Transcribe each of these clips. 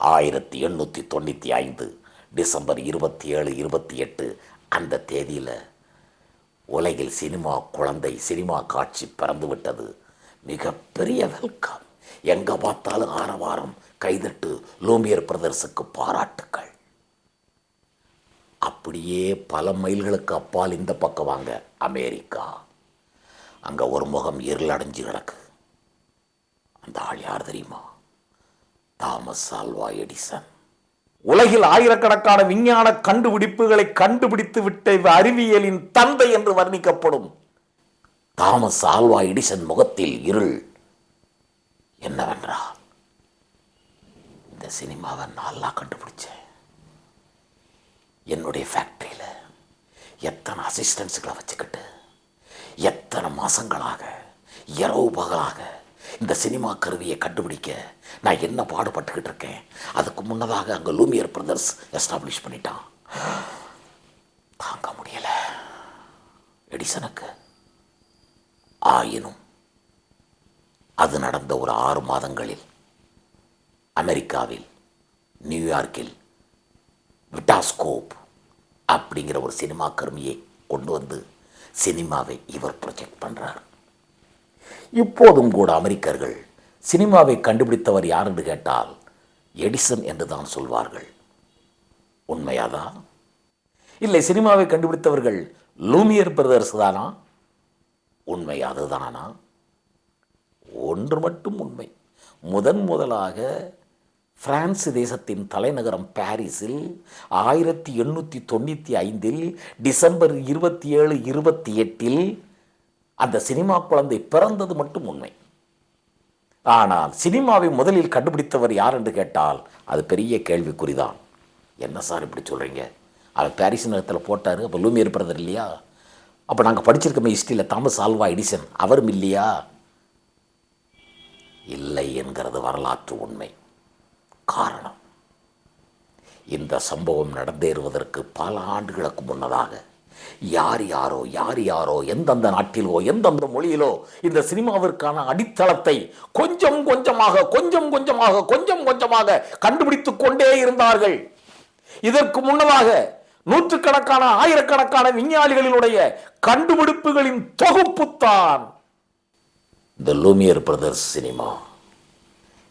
ஆயிரத்தி எண்ணூற்றி தொண்ணூற்றி ஐந்து டிசம்பர் இருபத்தி ஏழு இருபத்தி எட்டு அந்த தேதியில் உலகில் சினிமா குழந்தை சினிமா காட்சி பறந்துவிட்டது. மிகப்பெரிய வெல்கம் எங்கே பார்த்தாலும் ஆரவாரம் கைதட்டு லூமியர் பிரதர்ஸுக்கு பாராட்டுக்கள். அப்படியே பல மைல்களுக்கு அப்பால் இந்த பக்கம் வாங்க அமெரிக்கா. அங்கே ஒரு முகம் இருளடைஞ்சு கிடக்கு. அந்த ஆள் யார் தெரியுமா? Thomas Alva Edison. உலகில் ஆயிரக்கணக்கான விஞ்ஞான கண்டுபிடிப்புகளை கண்டுபிடித்து விட்ட அறிவியலின் தந்தை என்று வர்ணிக்கப்படும் தாமஸ் ஆல்வா எடிசன் முகத்தில் இருள் என்னவென்றால் இந்த சினிமாவை நல்லா கண்டுபிடிச்சேன். என்னுடைய ஃபேக்டரியில் எத்தனை அசிஸ்டன்ஸுகளை வச்சுக்கிட்டு எத்தனை மாசங்களாக இரவு பகலாக இந்த சினிமா கருவியை கண்டுபிடிக்க நான் என்ன பாடுபட்டுக்கிட்டு இருக்கேன்? அதுக்கு முன்னதாக அங்கே லூமியர் பிரதர்ஸ் எஸ்டாப்ளிஷ் பண்ணிட்டான். தாங்க முடியலை. எடிசனுக்கு ஆயினும் அது நடந்த ஒரு ஆறு மாதங்களில் அமெரிக்காவில் நியூயார்க்கில் விட்டாஸ்கோப் அப்படிங்கிற ஒரு சினிமா கருவியை கொண்டு வந்து சினிமாவை இவர் ப்ரொஜெக்ட் பண்ணுறார் இப்போதும் கூட அமெரிக்கர்கள் சினிமாவை கண்டுபிடித்தவர் யார் என்று கேட்டால் எடிசன் என்று தான் சொல்வார்கள். உண்மையாதா? இல்லை சினிமாவை கண்டுபிடித்தவர்கள் லூமியர் பிரதர்ஸ் தானா? உண்மை அதுதானா ஒன்று மட்டும் உண்மை. முதன் முதலாக பிரான்ஸ் தேசத்தின் தலைநகரம் பாரிஸில் ஆயிரத்தி எண்ணூற்றி தொண்ணூற்றி ஐந்தில் டிசம்பர் இருபத்தி ஏழு இருபத்தி எட்டில் அந்த சினிமா குழந்தை பிறந்தது மட்டும் உண்மை. ஆனால் சினிமாவை முதலில் கண்டுபிடித்தவர் யார் என்று கேட்டால் அது பெரிய கேள்விக்குறிதான். என்ன சார் இப்படி சொல்கிறீங்க அவர் பாரிஸ் நகரத்தில் போட்டார் அப்போ லூமியர் பிரதர் இல்லையா? அப்போ நாங்கள் படிச்சிருக்கோமே ஹிஸ்ட்ரியில் தாமஸ் ஆல்வா எடிசன் அவரும் இல்லையா? இல்லை என்கிறது வரலாற்று உண்மை. காரணம் இந்த சம்பவம் நடந்தேறுவதற்கு பல ஆண்டுகளுக்கு முன்னதாக யார் யாரோ யார் யாரோ எந்தெந்த நாட்டிலோ எந்தெந்த மொழியிலோ இந்த சினிமாவிற்கான அடித்தளத்தை கொஞ்சம் கொஞ்சமாக கொஞ்சம் கொஞ்சமாக கொஞ்சம் கொஞ்சமாக கண்டுபிடித்துக் கொண்டே இருந்தார்கள். இதற்கு முன்னதாக நூற்றுக்கணக்கான ஆயிரக்கணக்கான விஞ்ஞானிகளினுடைய கண்டுபிடிப்புகளின் தொகுப்புத்தான் இந்த லூமியர் பிரதர்ஸ் சினிமா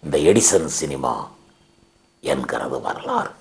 இந்த எடிசன் சினிமா என்கிறது வரலாறு.